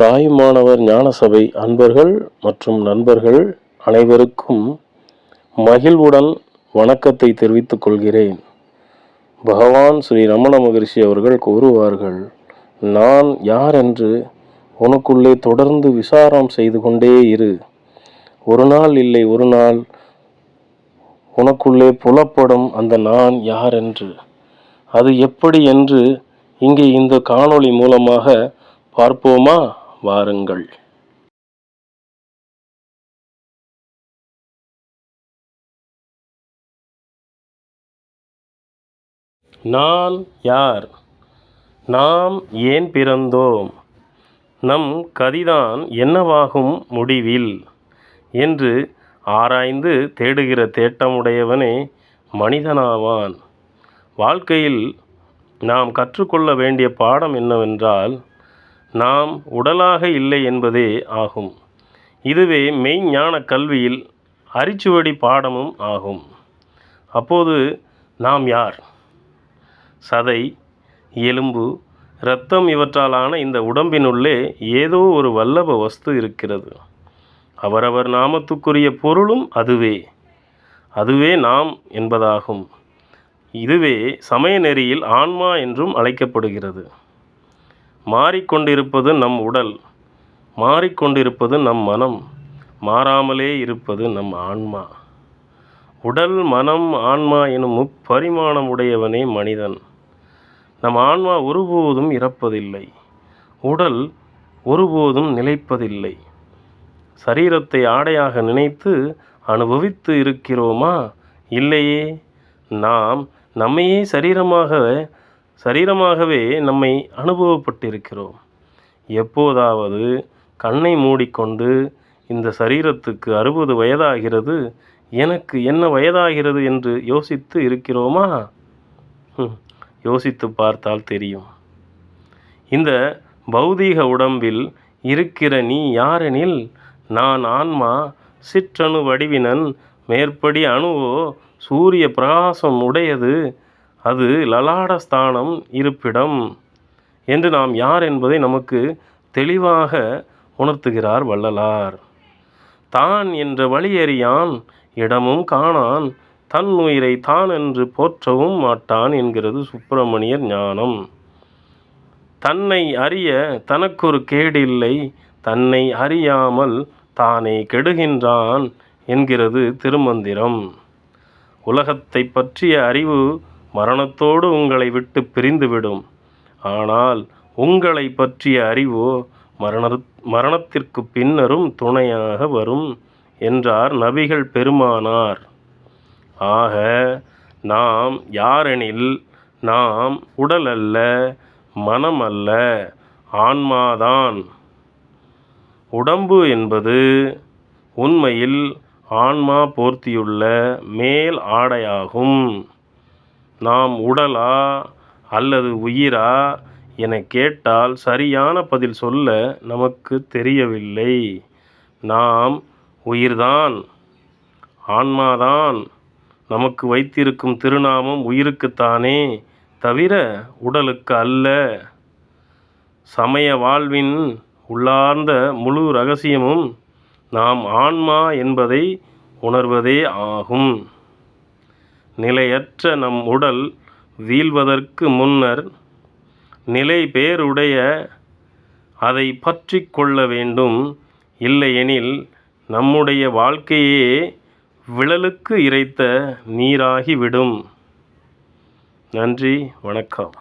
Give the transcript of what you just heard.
தாயுமானவர் ஞானசபை அன்பர்கள் மற்றும் நண்பர்கள் அனைவருக்கும் மகிழ்வுடன் வணக்கத்தை தெரிவித்துக் கொள்கிறேன். பகவான் ஸ்ரீ ரமண மகரிஷி அவர்கள் கூறுவார்கள் நான் யார் என்று உனக்குள்ளே தொடர்ந்து விசாரம் செய்து கொண்டே இரு. ஒரு நாள் இல்லை ஒரு நாள் உனக்குள்ளே புலப்படும் அந்த நான் யார் என்று. அது எப்படி என்று இங்கே இந்த காணொளி மூலமாக பார்ப்போமா? வாருங்கள். நான் யார்? நாம் ஏன் பிறந்தோம்? நம் கதிதான் என்னவாகும் முடிவில்? என்று ஆராய்ந்து தேடுகிற தேட்டமுடையவனே மனிதனாவான். வாழ்க்கையில் நாம் கற்றுக்கொள்ள வேண்டிய பாடம் என்னவென்றால் நாம் உடலாக இல்லை என்பதே ஆகும். இதுவே மெய்ஞான கல்வியில் அரிச்சுவடி பாடமும் ஆகும். அப்போது நாம் யார்? சதை எலும்பு இரத்தம் இவற்றாலான இந்த உடம்பினுள்ளே ஏதோ ஒரு வல்லப வஸ்து இருக்கிறது. அவரவர் நாமத்துக்குரிய பொருளும் அதுவே. அதுவே நாம் என்பதாகும். இதுவே சமய நெறியில் ஆன்மா என்றும் அழைக்கப்படுகிறது. மாறிக்கொண்டிருப்பது நம் உடல் மாறிக்கொண்டிருப்பது நம் மனம் மாறாமலே இருப்பது நம் ஆன்மா. உடல் மனம் ஆன்மா எனும் முப்பரிமாணம் உடையவனே மனிதன். நம் ஆன்மா ஒருபோதும் இறப்பதில்லை. உடல் ஒருபோதும் நிலைப்பதில்லை. சரீரத்தை ஆடையாக நினைத்து அனுபவித்து இருக்கிறோமா? இல்லையே. நாம் நம்மையே சரீரமாக சரீரமாகவே நம்மை அனுபவப்பட்டிருக்கிறோம். எப்போதாவது கண்ணை மூடிக்கொண்டு இந்த சரீரத்துக்கு அறுபது வயதாகிறது எனக்கு என்ன வயதாகிறது என்று யோசித்து இருக்கிறோமா? யோசித்து பார்த்தால் தெரியும். இந்த பௌதீக உடம்பில் இருக்கிற நீ யாரெனில்? நான் ஆன்மா சிற்றணு வடிவினன் மேற்படி அணுவோ சூரிய பிரகாசம் உடையது அது லலாடஸ்தானம் இருப்பிடம் என்று நாம் யார் என்பதை நமக்கு தெளிவாக உணர்த்துகிறார் வள்ளலார். தான் என்ற வழியறியான் இடமும் காணான் தன் உயிரை தான் என்று போற்றவும் மாட்டான் என்கிறது சுப்பிரமணியர் ஞானம். தன்னை அறிய தனக்கொரு கேடில்லை தன்னை அறியாமல் தானே கெடுகின்றான் என்கிறது திருமந்திரம். உலகத்தை பற்றிய அறிவு மரணத்தோடு உங்களை விட்டு பிரிந்துவிடும். ஆனால் உங்களை பற்றிய அறிவோ மரண மரணத்திற்கு பின்னரும் துணையாக வரும் என்றார் நபிகள் பெருமானார். ஆக நாம் யாரெனில் நாம் உடல் அல்ல மனம் அல்ல ஆன்மாதான். உடம்பு என்பது உண்மையில் ஆன்மா போர்த்தியுள்ள மேல் ஆடையாகும். நாம் உடலா அல்லது உயிரா? என கேட்டால் சரியான பதில் சொல்ல நமக்கு தெரியவில்லை. நாம் உயிர்தான் ஆன்மாதான். நமக்கு வைத்திருக்கும் திருநாமம் உயிருக்குத்தானே தவிர உடலுக்கு அல்ல. சமய வாழ்வின் உள்ளார்ந்த முழு ரகசியமும் நாம் ஆன்மா என்பதை உணர்வதே ஆகும். நிலையற்ற நம் உடல் வீழ்வதற்கு முன்னர் நிலை பேருடைய அதை பற்றி கொள்ள வேண்டும். இல்லையெனில் நம்முடைய வாழ்க்கையே விழலுக்கு இறைத்த நீராகிவிடும். நன்றி வணக்கம்.